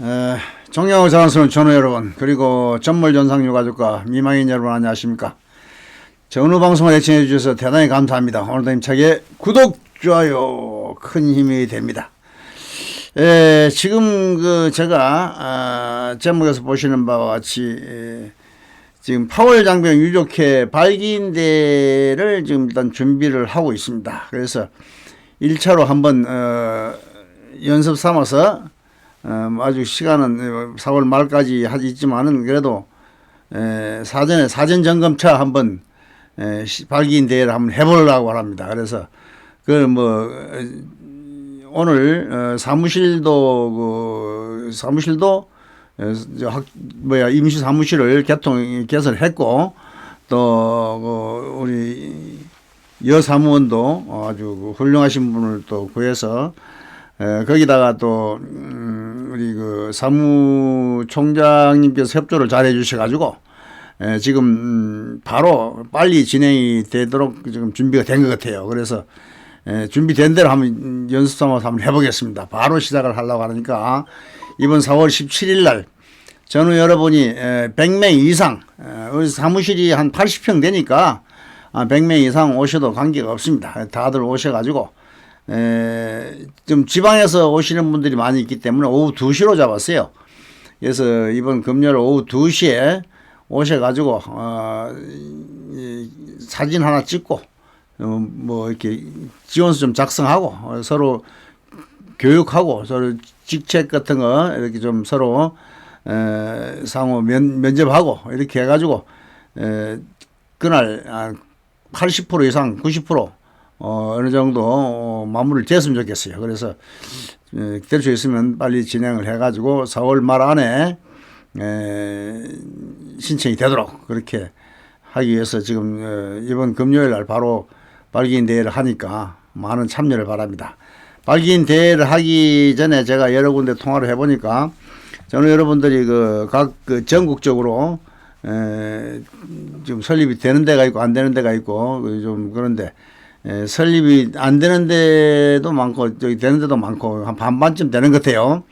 에, 존경하고 자랑스러운 전우 여러분 그리고 전몰 전상 유가족과 미망인 여러분 안녕하십니까? 전우 방송을 애청해 주셔서 대단히 감사합니다. 오늘도 힘차게 구독 좋아요 큰 힘이 됩니다. 에, 지금 그 제가 아, 제목에서 보시는 바와 같이 에, 지금 파월 장병 유족회 발기인대를 지금 일단 준비를 하고 있습니다. 그래서 1차로 한번 어, 연습 삼아서 어, 뭐 아주 시간은 4월 말까지 하지 있지만은 그래도 에, 사전에 사전 점검차 한번 에, 시- 발기인 대회를 한번 해보려고 합니다. 그래서 그 뭐 오늘 어, 사무실도 그 사무실도 어, 저 학, 뭐야 임시 사무실을 개통 개설했고 또 그, 우리 여사무원도 아주 그 훌륭하신 분을 또 구해서 에, 거기다가 또 음, 우리 그 사무총장님께서 협조를 잘 해 주셔가지고 에, 지금 음, 바로 빨리 진행이 되도록 지금 준비가 된 것 같아요. 그래서 에, 준비된 대로 한번 연습 삼아서 한번 해보겠습니다. 바로 시작을 하려고 하니까 이번 4월 17일 날 전후 여러분이 에, 100명 이상 사무실이 한 80평 되니까 아, 100명 이상 오셔도 관계가 없습니다. 다들 오셔가지고 에, 좀 지방에서 오시는 분들이 많이 있기 때문에 오후 2시로 잡았어요. 그래서 이번 금요일 오후 2시에 오셔가지고 어, 이, 사진 하나 찍고 어, 뭐 이렇게 지원서 좀 작성하고 어, 서로 교육하고 서로 직책 같은 거 이렇게 좀 서로 에, 상호 면, 면접하고 이렇게 해가지고 에, 그날 아, 80% 이상 90% 어, 어느 정도 어, 마무리를 지었으면 좋겠어요. 그래서 에, 될수 있으면 빨리 진행을 해가지고 4월 말 안에 에, 신청이 되도록 그렇게 하기 위해서 지금 어, 이번 금요일 날 바로 발기인 대회를 하니까 많은 참여를 바랍니다. 발기인 대회를 하기 전에 제가 여러 군데 통화를 해보니까 저는 여러분들이 그각 그 전국적으로 에, 지금 설립이 되는 데가 있고 안 되는 데가 있고 그좀 그런데 에, 설립이 안 되는 데도 많고 저기 되는 데도 많고 한 반반쯤 되는 것 같아요.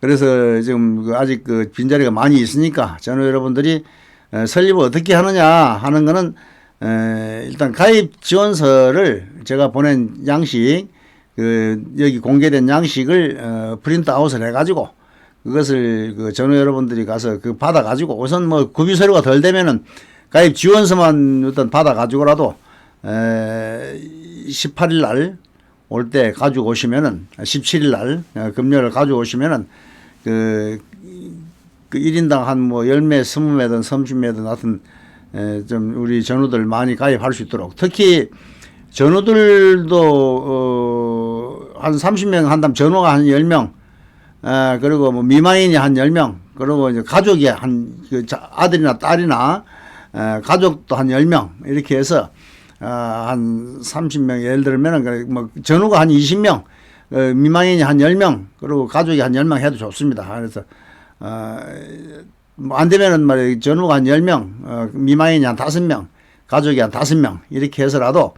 그래서 지금 그 아직 그 빈자리가 많이 있으니까 저는 여러분들이 에, 설립을 어떻게 하느냐 하는 거는 에, 일단 가입 지원서를 제가 보낸 양식 그 여기 공개된 양식을 어, 프린트 아웃을 해가지고 그것을 그 전후 여러분들이 가서 그 받아가지고 우선 뭐 구비 서류가 덜 되면은 가입 지원서만 일단 받아가지고라도 에, 18일 날 올 때 가지고 오시면은 17일 날 어, 금요일 가지고 오시면은 그, 그 1인당 한 뭐 10매, 20매든 30매든 하여튼 에, 좀 우리 전우들 많이 가입할 수 있도록. 특히 전우들도 어, 한 30명 한다면 전우가 한 10명 에, 그리고 뭐 미망인이 한 10명 그리고 이제 가족이 한그 아들이나 딸이나 에, 가족도 한 10명 이렇게 해서 아, 한 30명 예를 들면은 그뭐 전후가 한 20명 어, 미망인이 한 10명 그리고 가족이 한 10명 해도 좋습니다. 그래서 어, 뭐안 되면은 말이야 전후가 한 10명 어, 미망인이 한 5명 가족이 한 5명 이렇게 해서라도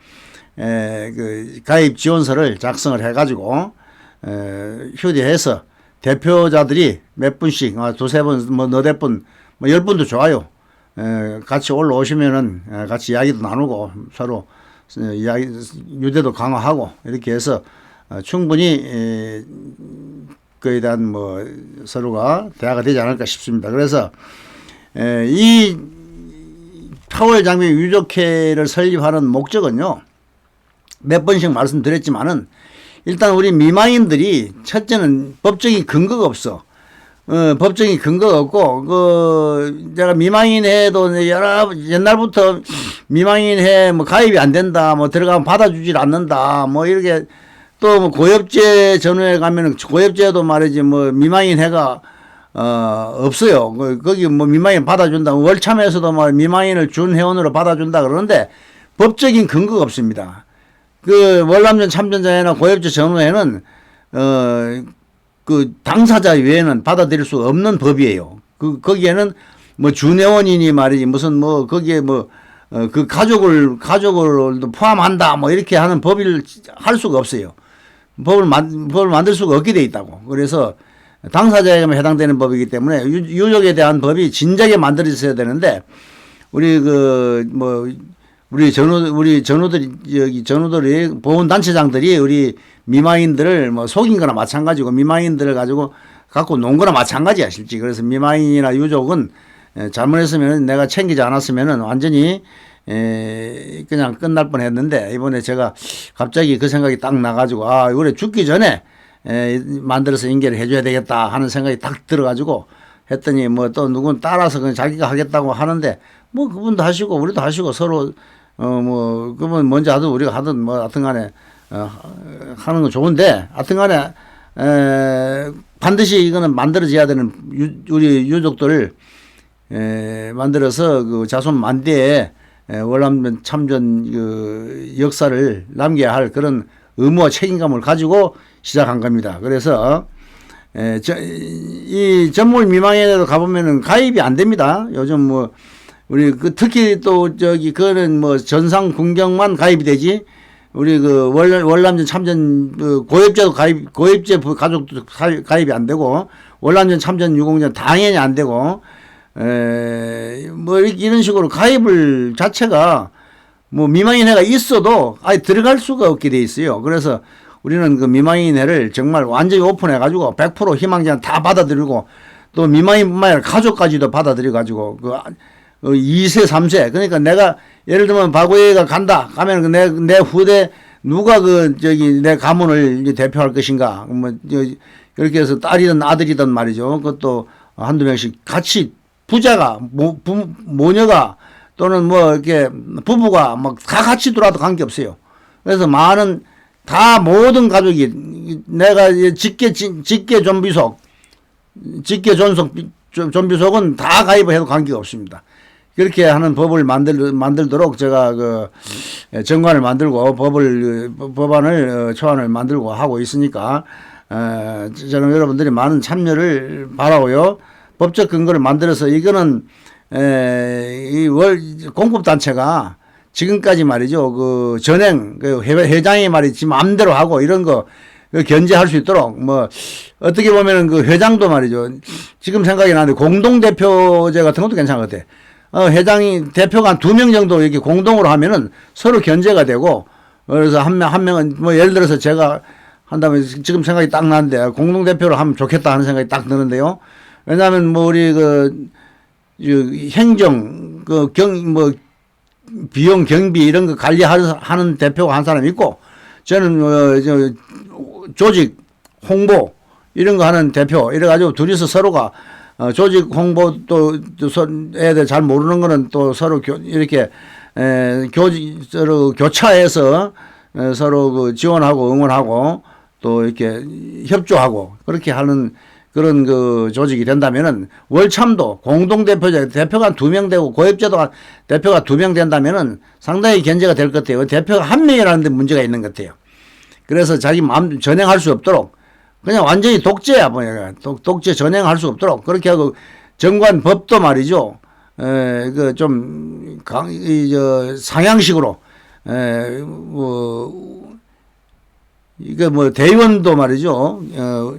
에, 그 가입 지원서를 작성을 해가지고 에, 휴대해서 대표자들이 몇 분씩 아, 두세 분, 뭐 너댓 분, 뭐 열 분도 좋아요. 에, 같이 올라오시면은 에, 같이 이야기도 나누고 서로 어, 이야기 유대도 강화하고 이렇게 해서 어, 충분히 에, 그에 대한 뭐 서로가 대화가 되지 않을까 싶습니다. 그래서 에, 이 파월 장비 유족회를 설립하는 목적은요. 몇 번씩 말씀드렸지만은 일단 우리 미망인들이 첫째는 법적인 근거가 없어. 어, 법적인 근거가 없고, 그, 제가 미망인회도 여러, 옛날부터 미망인회 뭐 가입이 안 된다, 뭐 들어가면 받아주질 않는다, 뭐 이렇게 또 뭐 고엽제 전후에 가면은 고엽제도 말이지 뭐 미망인회가 어, 없어요. 그, 거기 뭐 미망인 받아준다. 월참에서도 뭐 미망인을 준 회원으로 받아준다 그러는데 법적인 근거가 없습니다. 그 월남전 참전자회나 고엽제 전후회는 어, 그 당사자 외에는 받아들일 수 없는 법이에요. 그 거기에는 뭐 준회원이니 말이지 무슨 뭐 거기에 뭐 어, 그 가족을 가족을 포함한다 뭐 이렇게 하는 법을 할 수가 없어요. 법을 만 법을 만들 수가 없게 돼 있다고. 그래서 당사자에게만 해당되는 법이기 때문에 유, 유족에 대한 법이 진작에 만들어져야 되는데 우리 그 뭐 우리 전우 우리 전우들이 여기 전우들이 보훈 단체장들이 우리 미망인들을 뭐 속인 거나 마찬가지고 미망인들을 가지고 갖고 논 거나 마찬가지야 실제. 그래서 미망인이나 유족은 에, 잘못했으면 내가 챙기지 않았으면은 완전히 에, 그냥 끝날 뻔 했는데 이번에 제가 갑자기 그 생각이 딱 나가지고 아 이번에 죽기 전에 에, 만들어서 인계를 해줘야 되겠다 하는 생각이 딱 들어가지고 했더니 뭐 또 누군 따라서 그냥 자기가 하겠다고 하는데 뭐 그분도 하시고 우리도 하시고 서로 어 뭐 그분 먼저 하든 우리가 하든 뭐 하여튼 간에 어, 하는 건 좋은데 하여튼 간에 에, 반드시 이거는 만들어져야 되는 유, 우리 유족들 에, 만들어서 그 자손 만대에 에, 월남전 참전 그 역사를 남겨야 할 그런 의무와 책임감을 가지고 시작한 겁니다. 그래서 에, 저, 이 전몰 미망에도 가보면은 가입이 안 됩니다. 요즘 뭐 우리 그 특히 또 저기 그거는 뭐 전상 군경만 가입이 되지. 우리 그 월, 월남전 참전 그 고엽제도 가입 고엽제 부- 가족도 가- 가입이 안 되고 월남전 참전 유공전 당연히 안 되고 에뭐 이런 식으로 가입을 자체가 뭐 미망인 회가 있어도 아예 들어갈 수가 없게 돼 있어요. 그래서 우리는 그 미망인 회를 정말 완전히 오픈해 가지고 100% 희망자 다 받아들이고 또 미망인뿐만 아니라 가족까지도 받아들여 가지고 그 아- 어, 2세, 3세. 그러니까 내가 예를 들면 박우혜가 간다. 가면 그 내, 내 후대 누가 그 저기 내 가문을 대표할 것인가. 뭐 저, 그렇게 해서 딸이든 아들이든 말이죠. 그것도 한두 명씩 같이 부자가 모, 부, 모녀가 또는 뭐 이렇게 부부가 막 다 같이 들어와도 관계없어요. 그래서 많은 다 모든 가족이 내가 직계 직계 좀비속 직계 존속 좀- 좀비속은 다 가입을 해도 관계가 없습니다. 그렇게 하는 법을 만들 만들도록 제가 그 정관을 만들고 법을 그 법안을 어, 초안을 만들고 하고 있으니까 어, 저는 여러분들이 많은 참여를 바라고요. 법적 근거를 만들어서 이거는 에, 이 월 공급 단체가 지금까지 말이죠. 그 전행 그 회- 회장이 말이 지 마음대로 하고 이런 거그 견제할 수 있도록 뭐 어떻게 보면은 그 회장도 말이죠. 지금 생각이 나는데 공동 대표제 같은 것도 괜찮은 것 같아. 어, 회장이 대표가 한 두 명 정도 이렇게 공동으로 하면은 서로 견제가 되고 그래서 한 명 한 명은 뭐 예를 들어서 제가 한다면 지금 생각이 딱 나는데 공동 대표로 하면 좋겠다 하는 생각이 딱 드는데요. 왜냐하면 뭐 우리 그, 그 행정 그 경 뭐 비용 경비 이런 거 관리하는 대표가 한 사람 있고 저는 어, 저 조직 홍보 이런 거 하는 대표 이래 가지고 둘이서 서로가 어, 조직 홍보 또, 애들 잘 모르는 거는 또 서로 교, 이렇게 에, 교 서로 교차해서 에, 서로 그 지원하고 응원하고 또 이렇게 협조하고 그렇게 하는 그런 그 조직이 된다면은 월참도 공동 대표자 대표가 두 명 되고 고엽제도 가- 대표가 두 명 된다면은 상당히 견제가 될 것 같아요. 대표가 한 명이라는 데 문제가 있는 것 같아요. 그래서 자기 마음 전행할 수 없도록 그냥 완전히 독재야 뭐야 독, 독재 전행할 수 없도록. 그렇게 하고 정관 법도 말이죠. 에그좀강이저 상향식으로 에뭐 이거 뭐 대의원도 말이죠. 어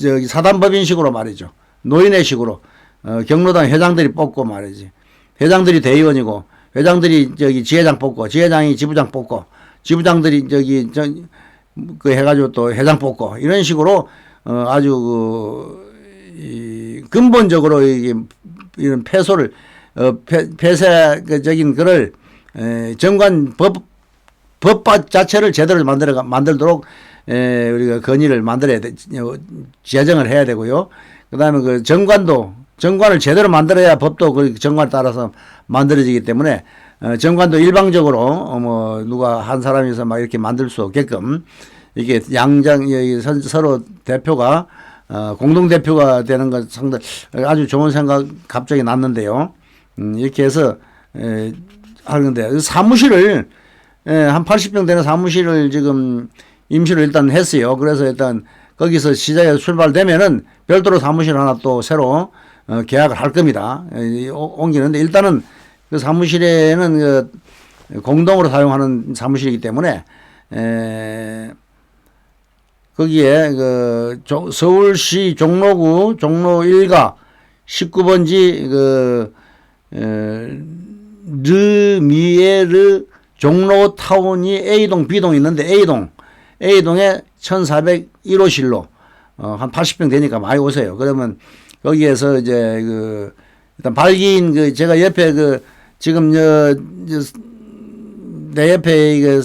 저기 사단법인식으로 말이죠. 노인회식으로 어 경로당 회장들이 뽑고 말이지. 회장들이 대의원이고 회장들이 저기 지회장 뽑고 지회장이 지부장 뽑고 지부장들이 저기 저 그 해가지고 또 회장 뽑고 이런 식으로 어 아주 그, 이 근본적으로 이게 이런 폐소를 어 폐, 폐쇄적인 그를 에, 정관 법 법法자체를 제대로 만들어 만들도록 에, 우리가 건의를 만들어야 돼 어, 제정을 해야 되고요. 그다음에 그 정관도 정관을 제대로 만들어야 법도 그 정관에 따라서 만들어지기 때문에 어, 정관도 일방적으로 어, 뭐 누가 한 사람이서 막 이렇게 만들 수 없게끔 이게 양장 서로 대표가 어, 공동 대표가 되는 것 상당 아주 좋은 생각 갑자기 났는데요. 음, 이렇게 해서 에, 하는데 사무실을 에, 한 80평 되는 사무실을 지금 임시로 일단 했어요. 그래서 일단 거기서 시작에 출발되면은 별도로 사무실 하나 또 새로 어, 계약을 할 겁니다. 옮기는데 일단은 그 사무실에는 그 공동으로 사용하는 사무실이기 때문에 에, 거기에 그 조- 서울시 종로구 종로 1가 19번지 그 에, 르미에르 종로 타운이 A동 B동 있는데 A동 A동에 1401호실로 어, 한 80평 되니까 많이 오세요. 그러면 거기에서 이제 그 일단 발기인 그 제가 옆에 그 지금 저, 저, 내 옆에 이게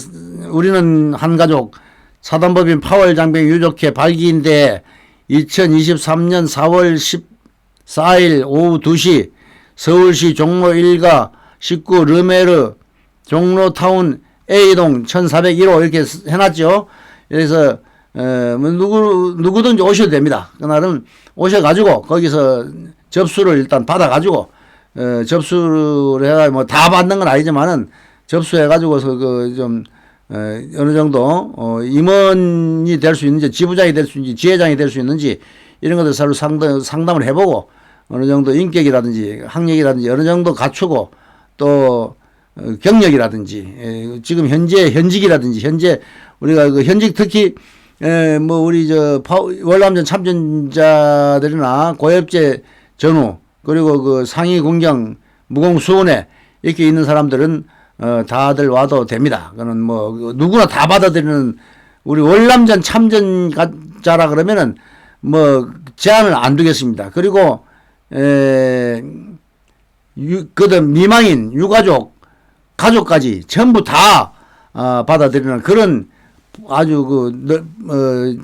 우리는 한 가족 사단법인 파월 장병 유족회 발기인데 2023년 4월 14일 오후 2시 서울시 종로 1가 19 르메르 종로타운 A동 1401호 이렇게 해놨죠. 그래서 어, 뭐 누구 누구든지 오셔도 됩니다. 그날은 오셔가지고 거기서 접수를 일단 받아가지고 어, 접수를 해가 뭐 다 받는 건 아니지만은 접수해가지고서 그좀 어, 어느 정도 어, 임원이 될 수 있는지 지부장이 될 수 있는지 지회장이 될 수 있는지 이런 것들 서로 상담, 상담을 해보고 어느 정도 인격이라든지 학력이라든지 어느 정도 갖추고 또 어, 경력이라든지 에, 지금 현재 현직이라든지 현재 우리가 그 현직 특히 에, 뭐 우리 저 파- 월남전 참전자들이나 고엽제 전후 그리고 그 상위 공장 무공 수원에 이렇게 있는 사람들은 어, 다들 와도 됩니다. 그는 뭐그 누구나 다 받아들이는 우리 월남전 참전자라 그러면은 뭐 제한을 안 두겠습니다. 그리고 그다음 미망인 유가족 가족까지 전부 다 어, 받아들이는 그런 아주 그 너- 어,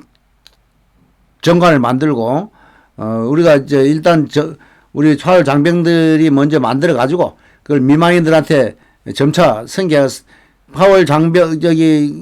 정관을 만들고 어, 우리가 이제 일단 저 우리 차월 장병들이 먼저 만들어 가지고 그걸 미망인들한테 점차 승계 파월 장병 저기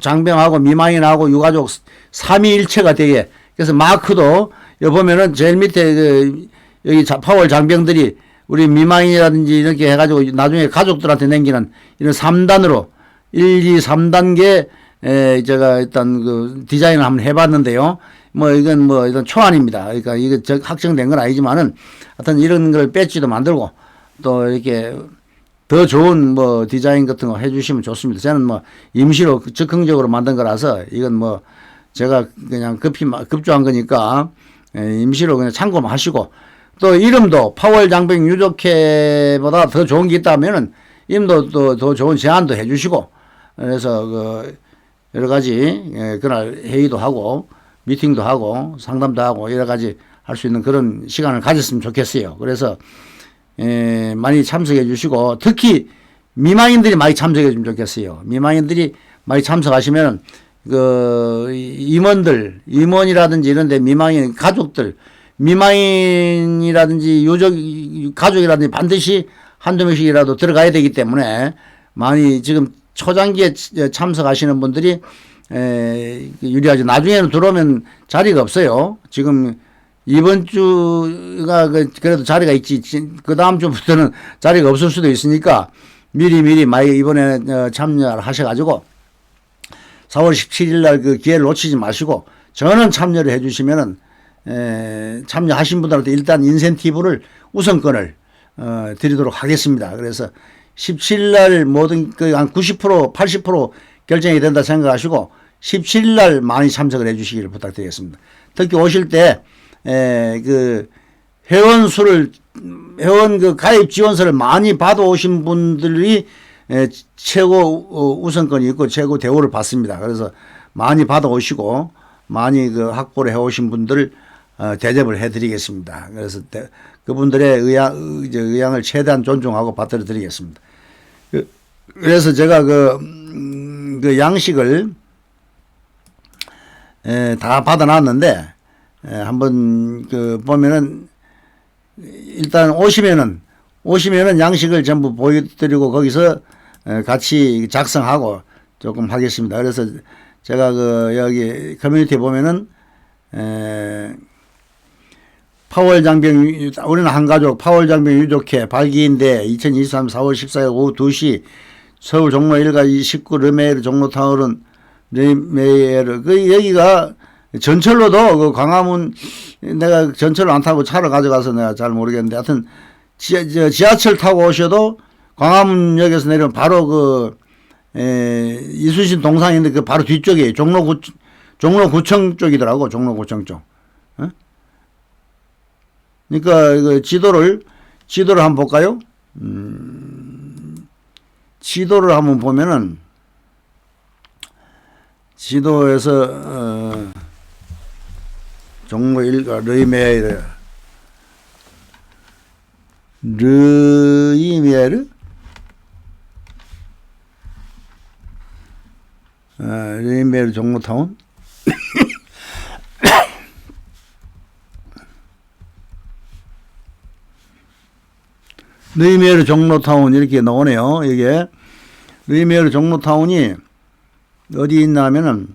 장병하고 미망인하고 유가족 삼위일체가 되게 그래서 마크도 여기 보면은 제일 밑에 그 여기 자- 파월 장병들이 우리 미망인이라든지 이렇게 해가지고 나중에 가족들한테 남기는 이런 3단으로 1, 2, 3단계 에 제가 일단 그 디자인을 한번 해봤는데요. 뭐 이건 뭐 이건 초안입니다. 그러니까 이게 저 확정된 건 아니지만은 하여튼 이런 걸 배지도 만들고 또 이렇게 더 좋은 뭐 디자인 같은 거 해주시면 좋습니다. 저는 뭐 임시로 즉흥적으로 만든 거라서 이건 뭐 제가 그냥 급히 마- 급조한 거니까 에, 임시로 그냥 참고만 하시고 또 이름도 파월 장병 유족회보다 더 좋은 게 있다면은 이름도 또 더 좋은 제안도 해주시고 그래서 그 여러 가지 예, 그날 회의도 하고 미팅도 하고 상담도 하고 여러 가지 할 수 있는 그런 시간을 가졌으면 좋겠어요. 그래서 에, 많이 참석해 주시고 특히 미망인들이 많이 참석해 주면 좋겠어요. 미망인들이 많이 참석하시면 그 임원들, 임원이라든지 이런데 미망인 가족들, 미망인이라든지 유족 가족이라든지 반드시 한두 명씩이라도 들어가야 되기 때문에 많이 지금 초장기에 참석하시는 분들이 에, 유리하죠. 나중에는 들어오면 자리가 없어요. 지금 이번 주가 그- 그래도 자리가 있지. 그 다음 주부터는 자리가 없을 수도 있으니까 미리 미리 많이 이번에 어, 참여를 하셔가지고 4월 17일 날 그 기회를 놓치지 마시고 저는 참여를 해주시면은 에, 참여하신 분들한테 일단 인센티브를 우선권을 어, 드리도록 하겠습니다. 그래서 17일 날 모든 그 한 90% 80% 결정이 된다 생각하시고 17일 날 많이 참석을 해 주시기를 부탁드리겠습니다. 특히 오실 때 에, 그 회원 수를 회원 그 가입 지원서를 많이 받아오신 분들이 에, 최고 어, 우선권이 있고 최고 대우를 받습니다. 그래서 많이 받아오시고 많이 그 확보를 해오신 분들 어, 대접을 해드리겠습니다. 그래서 대, 그분들의 의향, 의- 이제 의향을 최대한 존중하고 받들어 드리겠습니다. 그, 그래서 제가 그, 음, 그 양식을 에, 다 받아놨는데 에, 한번 그 보면은 일단 오시면은 오시면은 양식을 전부 보여드리고 거기서 에, 같이 작성하고 조금 하겠습니다. 그래서 제가 그 여기 커뮤니티에 보면은 에, 파월 장병 유- 우리는 한 가족 파월 장병 유족회 발기인데 2023 4월 14일 오후 2시 서울 종로 1가 29 르메르 종로타운은 르메르 그 여기가 전철로도 그 광화문 내가 전철을 안 타고 차를 가져가서 내가 잘 모르겠는데 하여튼 지하, 저 지하 철 타고 오셔도 광화문역에서 내리면 바로 그 에, 이순신 동상인데 그 바로 뒤쪽에 종로 구, 종로구청 쪽이더라고 종로구청 쪽. 어? 그러니까 그 지도를 지도를 한번 볼까요? 음, 지도를 한번 보면은 지도에서 어, 종로 일가 르이메르 르이메르 어, 르이메르 종로타운? 르이메르 종로타운 이렇게 나오네요. 이게. 르이메르 종로타운이 어디 있나 하면은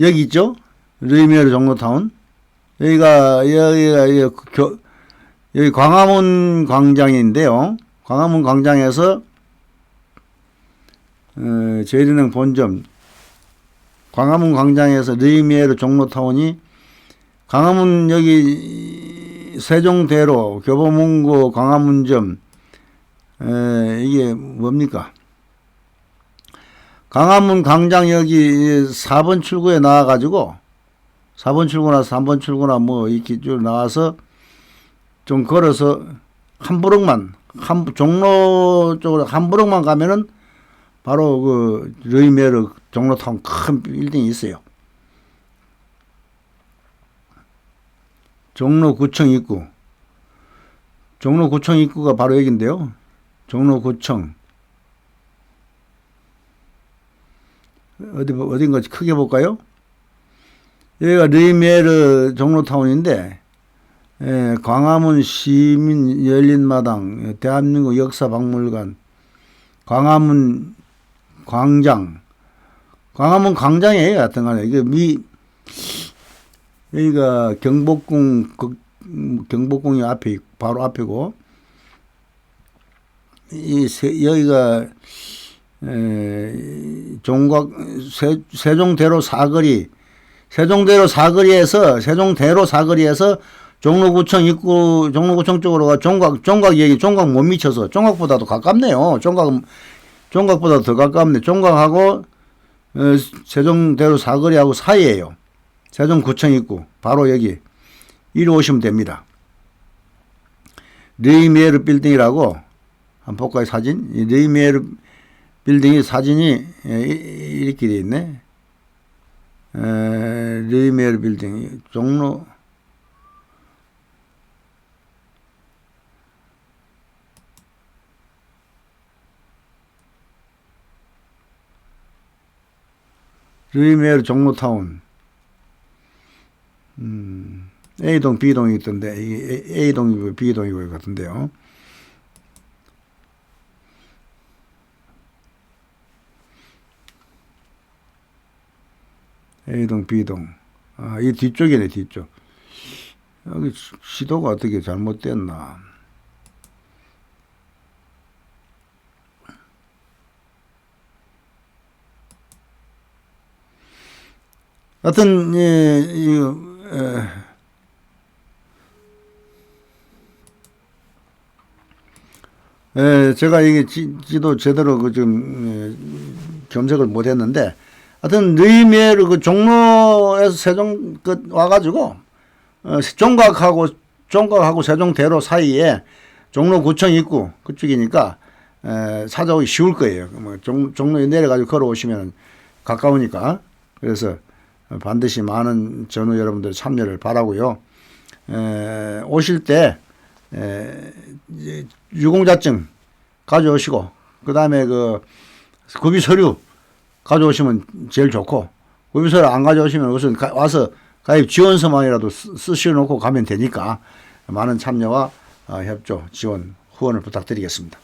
여기 있죠? 르이메르 종로타운. 여기가 여기가 여기, 교, 여기 광화문 광장인데요. 광화문 광장에서 어, 제일은행 본점 광화문 광장에서 르이메르 종로타운이 광화문 여기 세종대로 교보문고 광화문점 에, 이게 뭡니까? 강화문 광장 여기 4번 출구에 나와가지고 4번 출구나 3번 출구나 뭐 이렇게 쭉 나와서 좀 걸어서 한 부럭만 한 종로 쪽으로 한 부럭만 가면은 바로 그 르이메르 종로타운 큰 빌딩이 있어요. 종로구청 입구. 종로구청 입구가 바로 여기인데요. 종로구청. 어디, 어딘가 크게 볼까요? 여기가 르이메르 종로타운인데, 예, 광화문 시민 열린마당, 대한민국 역사박물관, 광화문 광장, 광화문 광장이에요, 하여튼 간에. 이게 미, 여기가 경복궁, 그, 경복궁이 앞에, 있- 바로 앞이고, 이 세, 여기가 에, 종각 세, 세종대로 사거리 세종대로 사거리에서 세종대로 사거리에서 종로구청 입구 종로구청 쪽으로 가 종각 종각 여기 종각 못 미쳐서 종각보다도 가깝네요. 종각 종각보다 더 가깝네. 종각하고 어, 세종대로 사거리하고 사이에요. 세종구청 입구 바로 여기 이리 오시면 됩니다. 르이메르 빌딩이라고 한번 볼까요 사진? 이 르이메르 빌딩이 사진이 이렇게 돼 있네. 에, 르이메르 빌딩 종로 르이메르 종로타운 음, A동 B동이 있던데 A동이고 B동이고 같은데요. A동, B동. 아, 이 뒤쪽이네, 뒤쪽. 여기 시- 시도가 어떻게 잘못됐나. 하여튼, 예, 이, 에, 에, 제가 이게 지, 지도 제대로 그 지금, 에, 검색을 못 했는데, 하여튼 르이메르 그 종로에서 세종 그 와가지고 어, 종각하고 종각하고 세종대로 사이에 종로구청 입구 그쪽이니까 에, 찾아오기 쉬울 거예요. 뭐 종, 종로에 내려가지고 걸어오시면 가까우니까 그래서 반드시 많은 전우 여러분들 참여를 바라고요. 에, 오실 때 에, 유공자증 가져오시고 그 다음에 그 구비 서류 가져오시면 제일 좋고 구비서를 안 가져오시면 우선 가- 와서 가입 지원서만이라도 쓰- 쓰셔놓고 가면 되니까 많은 참여와 어, 협조 지원 후원을 부탁드리겠습니다.